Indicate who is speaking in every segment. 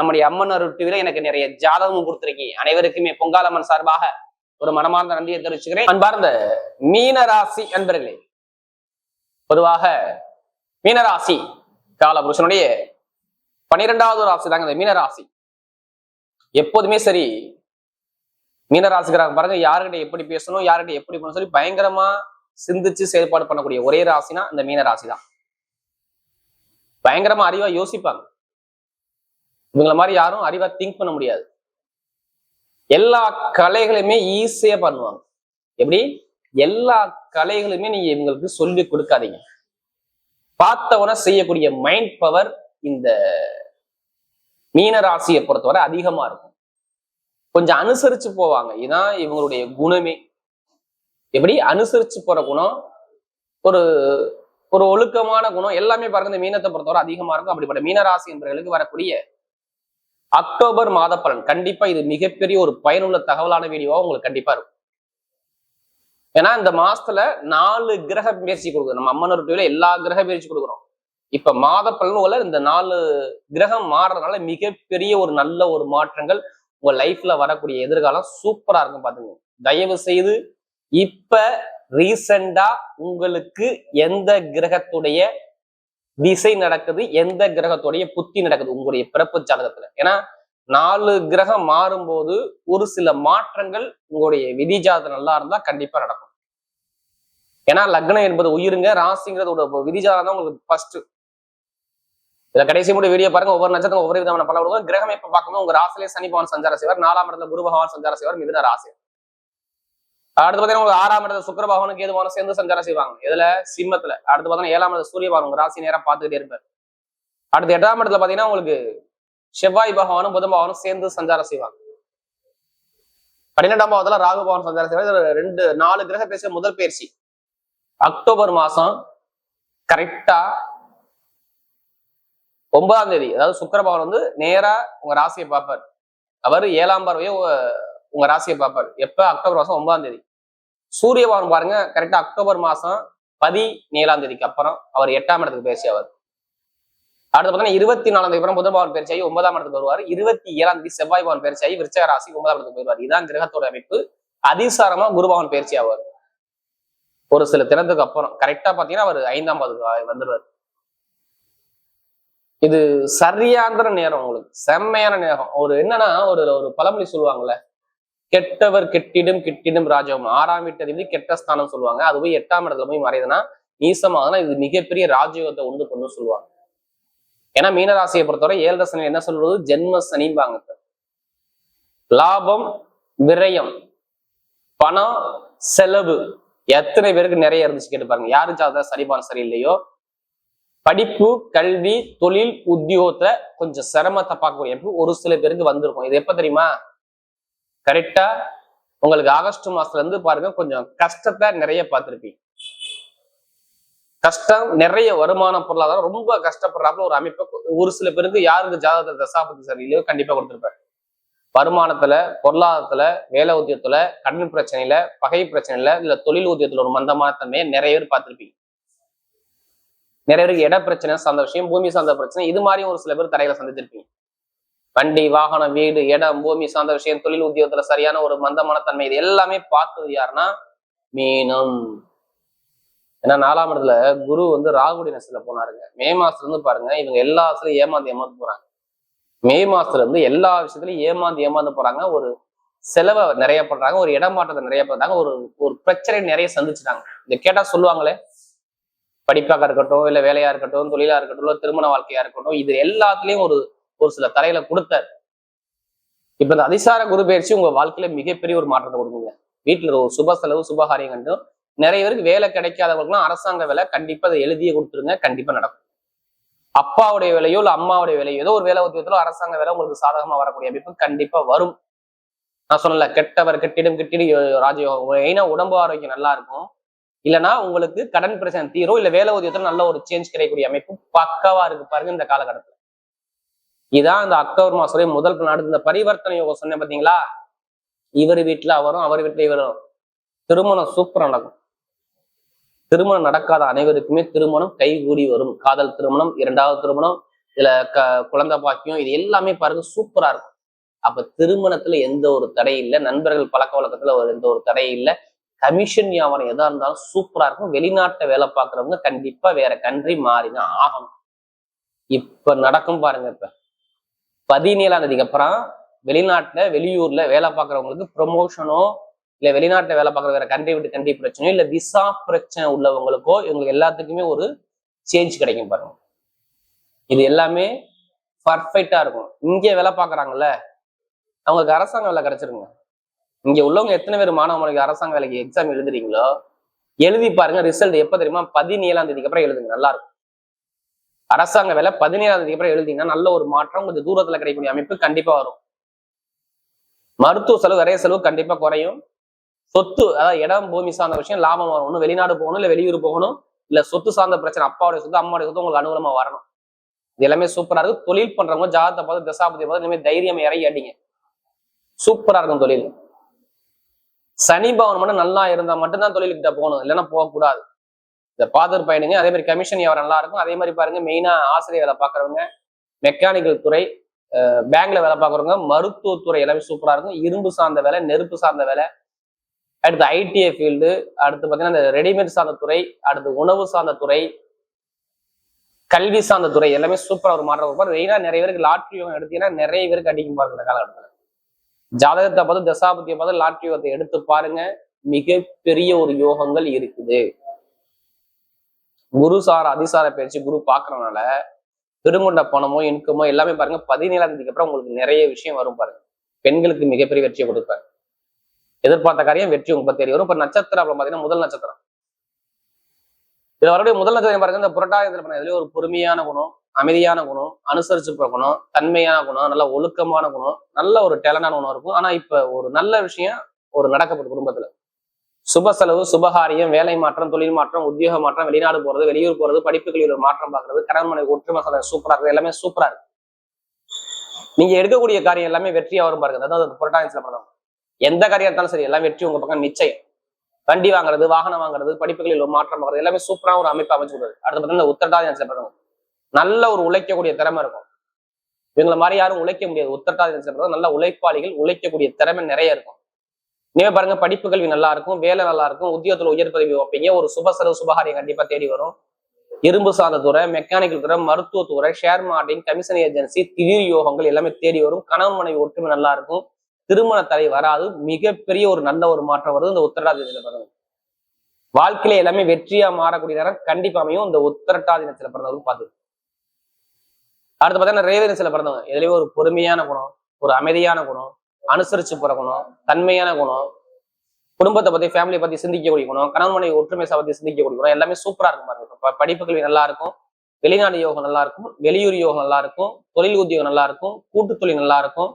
Speaker 1: நம்முடைய அம்மன் அருள் டிவில எனக்கு நிறைய ஜாதகமும் கொடுத்துருக்கீங்க. அனைவருக்குமே பொங்காலம்மன் சார்பாக ஒரு மனமார்ந்த நன்றியை தெரிவிச்சுக்கிறேன். அன்பார்ந்த மீனராசி அன்பர்களே பொதுவாக மீனராசி காலபுருஷனுடைய பனிரெண்டாவது ராசி தாங்க இந்த மீனராசி. எப்போதுமே சரி மீனராசிக்காரங்க பாருங்க யாருக்கிட்ட எப்படி பேசணும் யாருக்கிட்ட எப்படி பண்ணணும் சொல்லி பயங்கரமா சிந்திச்சு செயல்பாடு பண்ணக்கூடிய ஒரே ராசினா இந்த மீனராசி தான் பயங்கரமா அறிவா யோசிப்பாங்க. இவங்கள மாதிரி யாரும் அறிவா திங்க் பண்ண முடியாது. எல்லா கலைகளையுமே ஈஸியா பண்ணுவாங்க. எப்படி? எல்லா கலைகளுமே நீங்க இவங்களுக்கு சொல்லி கொடுக்காதீங்க. பார்த்தவன செய்யக்கூடிய மைண்ட் பவர் இந்த மீன ராசியை பொறுத்தவரை அதிகமா இருக்கும். கொஞ்சம் அனுசரிச்சு போவாங்க. இதான் இவங்களுடைய குணமே. எப்படி? அனுசரிச்சு போற குணம் ஒரு ஒரு ஒழுக்கமான குணம் எல்லாமே பாருங்க. இந்த மீனத்தை பொறுத்தவரை அதிகமா இருக்கும். அப்படிப்பட்ட மீனராசி என்பவர்களுக்கு வரக்கூடிய அக்டோபர் மாத பலன். கண்டிப்பா இது மிகப்பெரிய ஒரு பயனுள்ள தகவலான வீடியோவா உங்களுக்கு கண்டிப்பா இருக்கும். ஏன்னா இந்த மாசத்துல நாலு கிரக பயிற்சி கொடுக்குறோம் நம்ம அம்மனூர் டிவில எல்லா கிரக பயிற்சி கொடுக்குறோம். இப்ப மாத பலனுல இந்த நாலு கிரகம் மாறுறதுனால மிகப்பெரிய ஒரு நல்ல ஒரு மாற்றங்கள் உங்க லைஃப்ல வரக்கூடிய எதிர்காலம் சூப்பரா இருக்கும் பாத்துங்க தயவு செய்து இப்ப ரீசெண்டா உங்களுக்கு எந்த கிரகத்துடைய திசை நடக்குது எந்த கிரகத்துடைய புத்தி நடக்குது உங்களுடைய பிறப்பு ஜாதகத்துல. ஏன்னா நாலு கிரகம் மாறும்போது ஒரு சில மாற்றங்கள் உங்களுடைய விதி ஜாதகம் நல்லா இருந்தா கண்டிப்பா நடக்கும். ஏன்னா லக்னம் என்பது உயிருங்க ராசிங்கிறது ஒரு விதி ஜாதகம் தான் உங்களுக்கு ஃபர்ஸ்ட் இதுல கடைசி முடிவு வீடியோ பாருங்க ஒவ்வொரு நட்சத்திரம் ஒவ்வொரு விதமான பல விடுவோம் கிரகம் இப்ப பார்க்கணும் உங்க ராசிலே சனி பகவான் சஞ்சார செய்வார் நாலாம் இடத்துல குரு பகவான் சஞ்சார செய்வார் மிதுன ராசி. அடுத்து பாத்தீங்கன்னா உங்களுக்கு ஆறாம் இடத்துல சுக்கிர பகவானும் போன சேர்ந்து சஞ்சாரம் செய்வாங்க. இதுல சிம்மத்துல. அடுத்து பாத்தீங்கன்னா ஏழாம் இடத்துல சூரிய பகவான் உங்க ராசி நேரம் பார்த்துக்கிட்டே இருப்பார். அடுத்து எட்டாம் இடத்துல பாத்தீங்கன்னா உங்களுக்கு செவ்வாய் பகவானும் புதன் பகவானும் சேர்ந்து சஞ்சாரம் செய்வாங்க. பன்னிரெண்டாம் பாவத்துல ராகு பகவான் சஞ்சாரம் செய்வாங்க ரெண்டு நாலு கிரக பேச முதல் பயிற்சி அக்டோபர் மாசம் கரெக்டா ஒன்பதாம் தேதி அதாவது சுக்கிர பகவான் வந்து நேரா உங்க ராசியை பார்ப்பார். அவர் ஏழாம் பார்வையை உங்க ராசியை பார்ப்பார். எப்ப? அக்டோபர் மாசம் ஒன்பதாம் தேதி. சூரிய பகவான் பாருங்க கரெக்டா அக்டோபர் மாசம் பதினேழாம் தேதிக்கு அப்புறம் அவர் எட்டாம் இடத்துக்கு பேசியவர் அடுத்து பார்த்தீங்கன்னா இருபத்தி நாலாம் தேதி அப்புறம் புத பவன் பயிற்சி ஒன்பதாம் இடத்துக்கு வருவார். இருபத்தி ஏழாம் தேதி செவ்வாய் பவன் பயிற்சி விருச்சக ராசி ஒன்பதாம் இடத்துக்கு போயிருவார் இதான் கிரகத்தோட அமைப்பு. அதிசாரமா குருபவன் பயிற்சி ஆவார். ஒரு சில தினத்துக்கு அப்புறம் கரெக்டா பாத்தீங்கன்னா அவர் ஐந்தாம் பாதுக்கு வந்துடுவார். இது சரியாந்திர நேரம் உங்களுக்கு. செம்மையான நேரம். ஒரு என்னன்னா ஒரு ஒரு பழமொழி சொல்லுவாங்கல்ல கெட்டவர் கெட்டிடும் கிட்டிடும் ராஜகம் ஆறாம் வீட்டு கெட்ட ஸ்தானம் சொல்லுவாங்க. அது போய் எட்டாம் இடத்துல போய் மறையுதுன்னா நீசமாகுதுன்னா இது மிகப்பெரிய ராஜயோகத்தை உண்டு கொண்டு சொல்லுவாங்க. ஏன்னா மீனராசியை பொறுத்தவரை ஏழரை சனி என்ன சொல்றது ஜென்ம சனிம்பாங்க. லாபம் விரயம் பணம் செலவு. எத்தனை பேருக்கு நிறைய இருந்துச்சு கேட்டு பாருங்க. யாரு ஜாதகம் சரிபான சரியில்லையோ? படிப்பு கல்வி தொழில் உத்தியோகத்துல கொஞ்சம் சிரமத்தை பார்க்கக்கூடிய ஒரு சில பேருக்கு வந்திருக்கும். இது எப்ப தெரியுமா? கரெக்டா உங்களுக்கு ஆகஸ்ட் மாசத்துல இருந்து பாருங்க கொஞ்சம் கஷ்டத்தை நிறைய பார்த்திருப்பீங்க. கஷ்டம் நிறைய வருமான பொருளாதாரம் ரொம்ப கஷ்டப்படுறாப்புல ஒரு அமைப்பை ஒரு சில பேருக்கு யாருக்கு ஜாதகத்தை தசாபத்து சரியில்லையோ கண்டிப்பா கொடுத்துருப்பாரு. வருமானத்துல பொருளாதாரத்துல வேலை உத்தியத்துல கடன் பிரச்சனையில பகை பிரச்சனையில இல்ல தொழில் உத்தியத்துல ஒரு மந்தமான தன்மையை நிறைய பேர் பார்த்திருப்பீங்க. நிறைய பேருக்கு இட பிரச்சனை சார்ந்த விஷயம் பூமி சார்ந்த பிரச்சனை இது மாதிரி ஒரு சில பேர் தடைகளை சந்திச்சிருப்பீங்க. வண்டி வாகனம் வீடு இடம் பூமி சார்ந்த விஷயம் தொழில் உத்தியோகத்துல சரியான ஒரு மந்தமான தன்மை இது எல்லாமே பார்த்தது யாருன்னா மீனம். ஏன்னா நாலாம் இடத்துல குரு வந்து ராகுடி நசத்துல போனாருங்க. மே மாசத்துல இருந்து பாருங்க இவங்க எல்லா ஆசிலையும் ஏமாந்து ஏமாந்து போறாங்க. மே மாசத்துல இருந்து எல்லா விஷயத்துலயும் ஏமாந்து ஏமாந்து போறாங்க. ஒரு செலவை நிறைய பண்றாங்க ஒரு இடமாற்றத்தை நிறைய பண்றாங்க ஒரு ஒரு பிரச்சனை நிறைய சந்திச்சுட்டாங்க. இதை கேட்டா சொல்லுவாங்களே படிப்பாக இருக்கட்டும் இல்ல வேலையா இருக்கட்டும் தொழிலா இருக்கட்டும் இல்ல திருமண வாழ்க்கையா இருக்கட்டும் இது எல்லாத்துலயும் ஒரு ஒரு சில தலையில கொடுத்தார். இப்ப இந்த அதிசார குரு பயிற்சி உங்க வாழ்க்கையில மிகப்பெரிய ஒரு மாற்றத்தை கொடுக்குங்க. வீட்டுல ஒரு சுப செலவு சுபகாரியம் கண்டும் நிறைய பேருக்கு வேலை கிடைக்காதவங்களுக்குலாம் அரசாங்க வேலை கண்டிப்பா அதை எழுதியே கொடுத்துருங்க கண்டிப்பா நடக்கும். அப்பாவுடைய வேலையோ இல்ல அம்மாவுடைய வேலையோ ஏதோ ஒரு வேலை உத்தியோகத்திலோ அரசாங்க வேலை உங்களுக்கு சாதகமா வரக்கூடிய அமைப்பு கண்டிப்பா வரும். நான் சொன்னல கெட்டவர் கெட்டிடும் கெட்டிடும் ராஜயோகம் ஏன்னா உடம்பு ஆரோக்கியம் நல்லா இருக்கும். இல்லைன்னா உங்களுக்கு கடன் பிரச்சனை தீரும் இல்ல வேலை உதயத்துல நல்ல ஒரு சேஞ்ச் கிடைக்கக்கூடிய அமைப்பு பக்காவா இருக்கு பாருங்க இந்த காலகட்டத்துல. இதான் இந்த அக்டோபர் மாசம் முதல் நாடு. இந்த பரிவர்த்தனை யோகம் சொன்னேன் பாத்தீங்களா? இவர் வீட்டுல அவரும் அவர் வீட்டுல இவரும். திருமணம் சூப்பரா நடக்கும். திருமணம் நடக்காத அனைவருக்குமே திருமணம் கைகூடி வரும். காதல் திருமணம் இரண்டாவது திருமணம் இதுல க குழந்தை பாக்கியம் இது எல்லாமே பாருங்க சூப்பரா இருக்கும். அப்ப திருமணத்துல எந்த ஒரு தடை இல்லை. நண்பர்கள் பழக்க வழக்கத்துல ஒரு எந்த ஒரு தடை இல்லை. கமிஷன் வியாபாரம் எதா இருந்தாலும் சூப்பரா இருக்கும். வெளிநாட்டை வேலை பார்க்குறவங்க கண்டிப்பா வேற கண்ட்ரி மாறினா ஆகணும். இப்ப நடக்கும் பாருங்க இப்ப. பதினேழாம் தேதிக்கு அப்புறம் வெளிநாட்டுல வெளியூர்ல வேலை பார்க்குறவங்களுக்கு ப்ரொமோஷனோ இல்ல வெளிநாட்டுல வேலை பார்க்குற வேற கண்ட்ரி விட்டு கண்ட்ரி பிரச்சனையோ இல்ல விசா பிரச்சனை உள்ளவங்களுக்கோ இவங்களுக்கு எல்லாத்துக்குமே ஒரு சேஞ்ச் கிடைக்கும் பாருங்க. இது எல்லாமே பர்ஃபெக்டா இருக்கும். இங்கே வேலை பார்க்குறாங்கல்ல அவங்களுக்கு அரசாங்க வேலை கிடைச்சிருங்க. இங்க உள்ளவங்க எத்தனை பேர் மாணவ மாணவிக்கு அரசாங்க வேலைக்கு எக்ஸாம் எழுதுறீங்களோ எழுதி பாருங்க ரிசல்ட் எப்ப தெரியுமா? பதினேழாம் தேதிக்கு அப்புறம் எழுதுங்க நல்லா இருக்கும். அரசாங்க வேலை பதினேழாம் தேதிக்கு அப்புறம் எழுதிங்கன்னா நல்ல ஒரு மாற்றம் கொஞ்சம் தூரத்துல கிடைக்கக்கூடிய அமைப்பு கண்டிப்பா வரும். மருத்துவ செலவு நிறைய செலவு கண்டிப்பா குறையும். சொத்து அதாவது இடம் பூமி சார்ந்த விஷயம் லாபம் வரும். ஒண்ணு வெளிநாடு போகணும் இல்ல வெளியூர் போகணும் இல்ல சொத்து சார்ந்த பிரச்சனை அப்பாவுடைய சொத்து அம்மாவுடைய சொத்து உங்களுக்கு அனுகூலமா வரணும். இது எல்லாமே சூப்பரா இருக்கு தொழில் பண்றவங்க ஜாதத்தை பார்த்து தசாபதி பார்த்து இனிமேல் தைரியம் இறங்கி அடிங்க. சூப்பரா இருக்கும் தொழில். சனி பவன் மட்டும் நல்லா இருந்தா மட்டும்தான் தொழில்கிட்ட போகணும். இல்லைன்னா போகக்கூடாது. இந்த பாதர் பயணிங்க அதே மாதிரி கமிஷன் வியாபாரம் நல்லா இருக்கும். அதே மாதிரி பாருங்க மெயினா ஆசிரியர் வேலை பார்க்குறவங்க மெக்கானிக்கல் துறை பேங்க்ல வேலை பார்க்குறவங்க மருத்துவத்துறை எல்லாமே சூப்பரா இருக்கும். இரும்பு சார்ந்த வேலை நெருப்பு சார்ந்த வேலை. அடுத்து ஐடிஐ ஃபீல்டு அடுத்து பார்த்தீங்கன்னா இந்த ரெடிமேட் சார்ந்த துறை அடுத்து உணவு சார்ந்த துறை கல்வி சார்ந்த துறை எல்லாமே சூப்பரா ஒரு மாற்றம் இருப்பார் மெயினா நிறைய பேருக்கு லாட்ரி யோகம் எடுத்தீங்கன்னா நிறைய பேருக்கு அடிக்கும் பாருங்க இந்த காலகட்டத்தில். ஜாதகத்தை பார்த்து தசாபதியை பார்த்து லாட்ரி யோகத்தை எடுத்து பாருங்க. மிகப்பெரிய ஒரு யோகங்கள் இருக்குது. குரு சார அதிசார பயிற்சி குரு பாக்குறதுனால திருமண்ட பணமோ இன்கமோ எல்லாமே பாருங்க பதினேழாம் தேதிக்கு அப்புறம் உங்களுக்கு நிறைய விஷயம் வரும் பாருங்க. பெண்களுக்கு மிகப்பெரிய வெற்றியை கொடுப்பாரு. எதிர்பார்த்த காரியம் வெற்றி உங்களுக்கு தேடி வரும். இப்ப நட்சத்திரம் அப்புறம் பாத்தீங்கன்னா முதல் நட்சத்திரம். இதுல வரக்கூடிய முதல் நட்சத்திரம் பாருங்க இந்த புரட்டாதி இதுலயே ஒரு பொறுமையான குணம் அமைதியான குணம் அனுசரிச்சு குணம் தன்மையான குணம் நல்ல ஒழுக்கமான குணம் நல்ல ஒரு டேலண்டான குணம் இருக்கும். ஆனா இப்ப ஒரு நல்ல விஷயம் ஒரு நடக்கப்படும் குடும்பத்துல. சுப செலவு சுபகாரியம் வேலை மாற்றம் தொழில் மாற்றம் உத்தியோக மாற்றம் வெளிநாடு போறது வெளியூர் போறது படிப்புகளில் ஒரு மாற்றம் பார்க்கறது கடன் மனைவி ஒற்றுமை சதவீதம் சூப்பரா இருக்குது எல்லாமே சூப்பரா இருக்கு. நீங்க எடுக்கக்கூடிய காரியம் எல்லாமே வெற்றியா வரும் பாருங்க. அதாவது அந்த புரட்டாயத்துல பண்ணணும் எந்த காரியம் இருந்தாலும் சரி எல்லாம் வெற்றி உங்க பக்கம் நிச்சயம். வண்டி வாங்குறது வாகனம் வாங்குறது படிப்புகளில் ஒரு மாற்றம் வாங்குறது எல்லாமே சூப்பரா ஒரு அமைப்பு அமைச்சு கொடுக்குது. அடுத்து பார்த்தீங்கன்னா உத்தரட்டாதி பண்ணணும் நல்ல ஒரு உழைக்கக்கூடிய திறமை இருக்கும். இவங்களை மாதிரி யாரும் உழைக்க முடியாது. உத்தரட்டாதி நல்ல உழைப்பாளிகள் உழைக்கக்கூடிய திறமை நிறைய இருக்கும். இனிமே பாருங்க படிப்பு கல்வி நல்லா இருக்கும் வேலை நல்லா இருக்கும் உத்தியோகத்துல உயர் பதவி வைப்பீங்க ஒரு சுப செலவு சுபகாரியம் கண்டிப்பா தேடி வரும். இரும்பு சார்ந்த துறை மெக்கானிக்கல் துறை மருத்துவ துறை ஷேர் மார்க்கெட்டிங் கமிஷன் ஏஜென்சி திடீர் யோகங்கள் எல்லாமே தேடி வரும். கணவன் மனைவி ஒற்றுமை நல்லா இருக்கும் திருமண தடை வராது. மிகப்பெரிய ஒரு நல்ல ஒரு மாற்றம் வருது இந்த உத்தரட்டாதி தினத்துல பிறந்தவங்க வாழ்க்கையில எல்லாமே வெற்றியா மாறக்கூடிய நேரம் கண்டிப்பா அமையும். இந்த உத்தரட்டாதி தினத்துல பிறந்தவங்க பார்த்து அடுத்து பார்த்தீங்கன்னா ரேவதினத்துல பிறந்தவங்க. எதுலயும் ஒரு பொறுமையான குணம் ஒரு அமைதியான குணம் அனுசரிச்சு போற குணம் தன்மையான குணம் குடும்பத்தை பத்தி ஃபேமிலியை பத்தி சிந்திக்கக்கூடிய குணம் கணவன் மனைவி ஒற்றுமை பத்தி சிந்திக்கக்கூடிய குணம். எல்லாமே சூப்பரா இருக்கும் பாருங்க. படிப்பு கல்வி நல்லா இருக்கும் வெளிநாடு யோகம் நல்லா இருக்கும் வெளியூர் யோகம் நல்லா இருக்கும் தொழில் உத்தியோகம் நல்லா இருக்கும் கூட்டு தொழில் நல்லா இருக்கும்.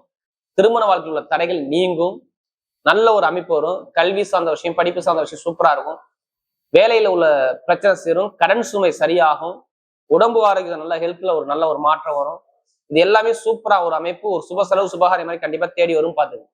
Speaker 1: திருமண வாழ்க்கையில் உள்ள தடைகள் நீங்கும். நல்ல ஒரு அமைப்பு வரும். கல்வி சார்ந்த விஷயம் படிப்பு சார்ந்த விஷயம் சூப்பரா இருக்கும். வேலையில உள்ள பிரச்சனை சேரும் கடன் சுமை சரியாகும். உடம்பு ஆரோக்கியம் நல்ல ஹெல்த்ல ஒரு நல்ல ஒரு மாற்றம் வரும். இது எல்லாமே சூப்பரா ஒரு அமைப்பு ஒரு சுப செலவு சுபகாரி மாதிரி கண்டிப்பா தேடி வரும் பாத்துங்க.